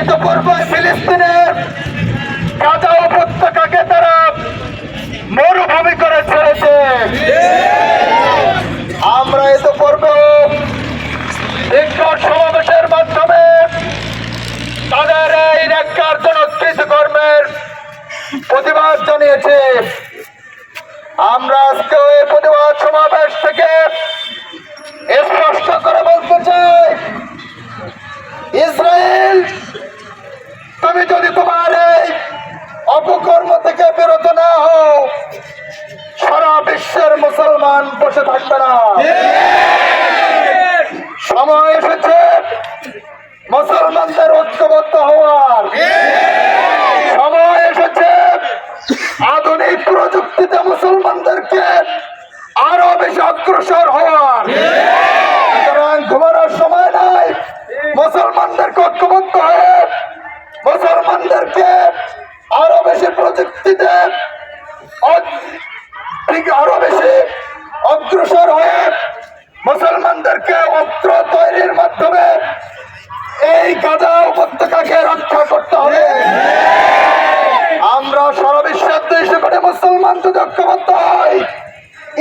ইতিপূর্বে ফিলিস্তিনের গাজা উপত্যকাকে তারা মরুভূমি করে ছেড়েছে। আমরা ইতিপূর্বে বিক্ষোভ সমাবেশের মাধ্যমে তাদের এই ন্যাক্কারজনক কৃতকর্মের প্রতিবাদ জানিয়েছে। আমরা আজকে থাকবে না সময় এসেছে মুসলমানদের ঐক্যবদ্ধ হওয়ার। সময় এসেছে আধুনিক প্রযুক্তিতে মুসলমানদেরকে আরও বেশি অগ্রসর হওয়ার। সুতরাং ঘুমানোর সময় নাই। মুসলমানদেরকে ঐক্যবদ্ধ হয়ে মুসলমানদেরকে আরও বেশি প্রযুক্তিতে আরও বেশি এই গাজা উপত্যকাকে রক্ষা করতে হবে। আমরা সারা বিশ্বের দেশে করে মুসলমান যদি ঐক্যবদ্ধ হয়।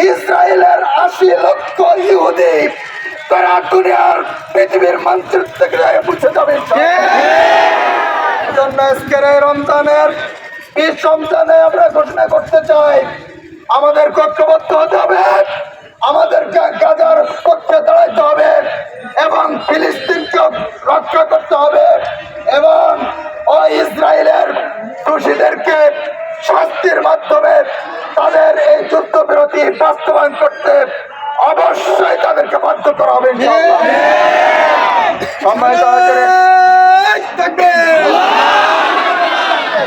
ইসরায়েলের আশি লক্ষ ইহুদি তারা দুনিয়ার পৃথিবীর মানচিত্র থেকে মুছে যাবে। জন্য আজকের এই রমজানের এই রমজানে আমরা ঘোষণা করতে চাই আমাদের ঐক্যবদ্ধ হতে হবে। শাস্তির মাধ্যমে তাদের এই যুদ্ধবিরতি বাস্তবায়ন করতে অবশ্যই তাদেরকে বাধ্য করা হবে। সম্মানিত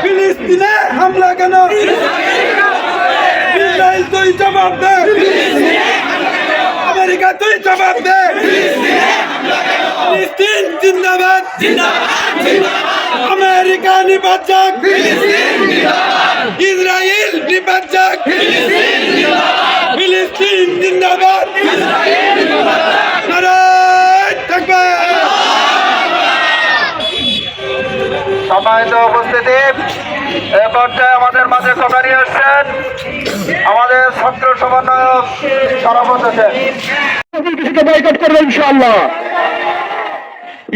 ফিলিস্তিনে হামলা কেন? ইসরায়েল তুই জবাব দে। আমেরিকা তুই জবাব দে। ফিলিস্তিন জিন্দাবাদ। আমেরিকা নিপাত যাক ইসরায়েল যাক ফিলিস্তিন জিন্দাবাদ। সম্মানিত উপস্থিতি এ পর্যায়ে আমাদের মাঝে কথা নিয়ে আসছেন। আমাদের ছাত্র সমন্বয়ক সরাবত হোসেন কিছুকে বয়কট করব ইনশাআল্লাহ।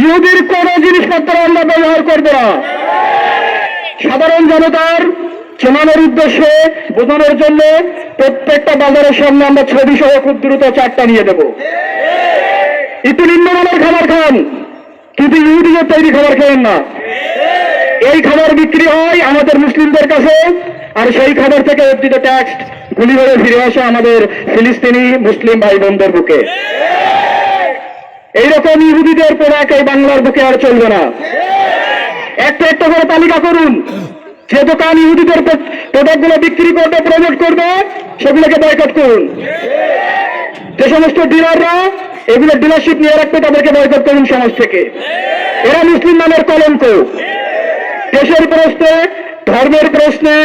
ইহুদির কোন জিনিসপত্র আমরা ব্যবহার করব না। সাধারণ জনতার চেনানোর উদ্দেশ্যে বোঝানোর জন্য প্রত্যেকটা বাজারের সামনে আমরা ছবি সহ খুব দ্রুত চারটা নিয়ে দেবো। ইতি নিম্নমানের খাবার খান, কিন্তু ইহুদিদের তৈরি খাবার খেয়েন না। এই খাবার বিক্রি হয় আমাদের মুসলিমদের কাছে, আর সেই খাবার থেকে অর্জিত ট্যাক্স গুলি করে ফিরে আসে আমাদের ফিলিস্তিনি মুসলিম ভাই বোনদের বুকে। এইরকম ইহুদিদের প্রোডাক্ট এই বাংলার বুকে আর চলবে না। একটা একটা করে তালিকা করুন। যে দোকান ইহুদিদের প্রোডাক্টগুলো বিক্রি করবে প্রমোট করবে, সেগুলোকে বয়কট করুন। যে সমস্ত ডিলাররা এগুলো ডিলারশিপ নিয়ে রাখবে, তাদেরকে বয়কট করুন সমাজ থেকে। এরা মুসলিম নামের কলঙ্ক। দেশের প্রশ্নে, ধর্মের প্রশ্নে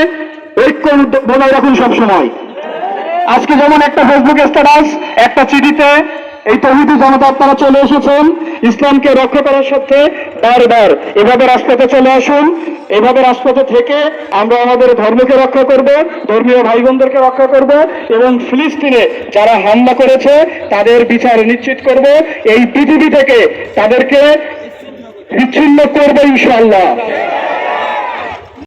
ঐক্য বজায় রাখুন সবসময়। আজকে যেমন একটা ফেসবুক স্ট্যাটাস একটা চিঠিতে এই তহিদি জনতা আপনারা চলে এসেছেন। ইসলামকে রক্ষা করার সাথে বারবার এভাবে রাজপথে চলে আসুন, এভাবে রাজপথে থেকে আমরা আমাদের ধর্মকে রক্ষা করব, ধর্মীয় ভাই বোনদেরকে রক্ষা করব এবং ফিলিস্তিনে যারা হামলা করেছে, তাদের বিচার নিশ্চিত করব। এই পৃথিবী থেকে তাদেরকে বিচ্ছিন্ন করবে ইনশাল্লাহ